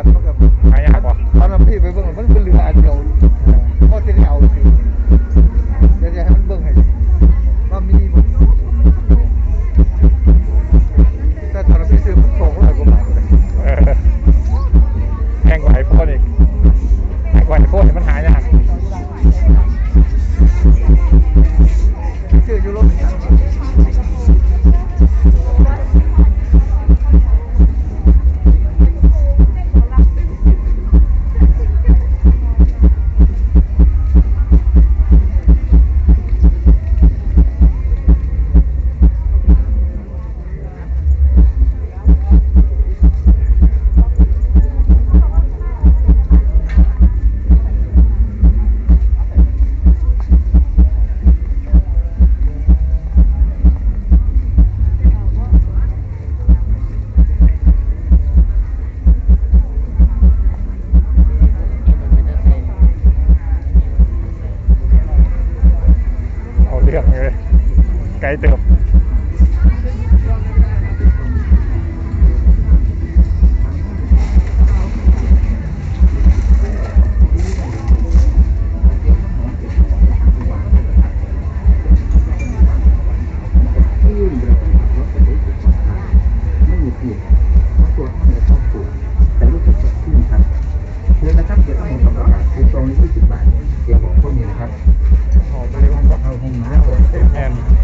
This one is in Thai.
กันมันก็หายากกว่าตอนนั้นพี่ไปเบิ่งมันเป็นเรืออันเดียวก็จะได้เอาสิเดี๋ยวจะให้มันเบิ่งให้ว่ามีแต่ตอนนั้นพี่ซื้อมันโตกว่าไหร่ก็มาแพงกว่าไอ้พ่ออีกแพงกว่าไอ้พ่อนี่มันหายาก เอาเรื่องเลยไกลเติบที่ยื่นเรือที่ขับรถไปได้จุดสำคัญไม่มีผิดเพราะตัวท่านเนี่ยต้องถูกแต่รู้สึกสดชื่นครับเชิญนะครับเดี๋ยวต้องผมกำลังคือตรงนี้20บาทเดี๋ยวผมพวกนี้นะครับ time.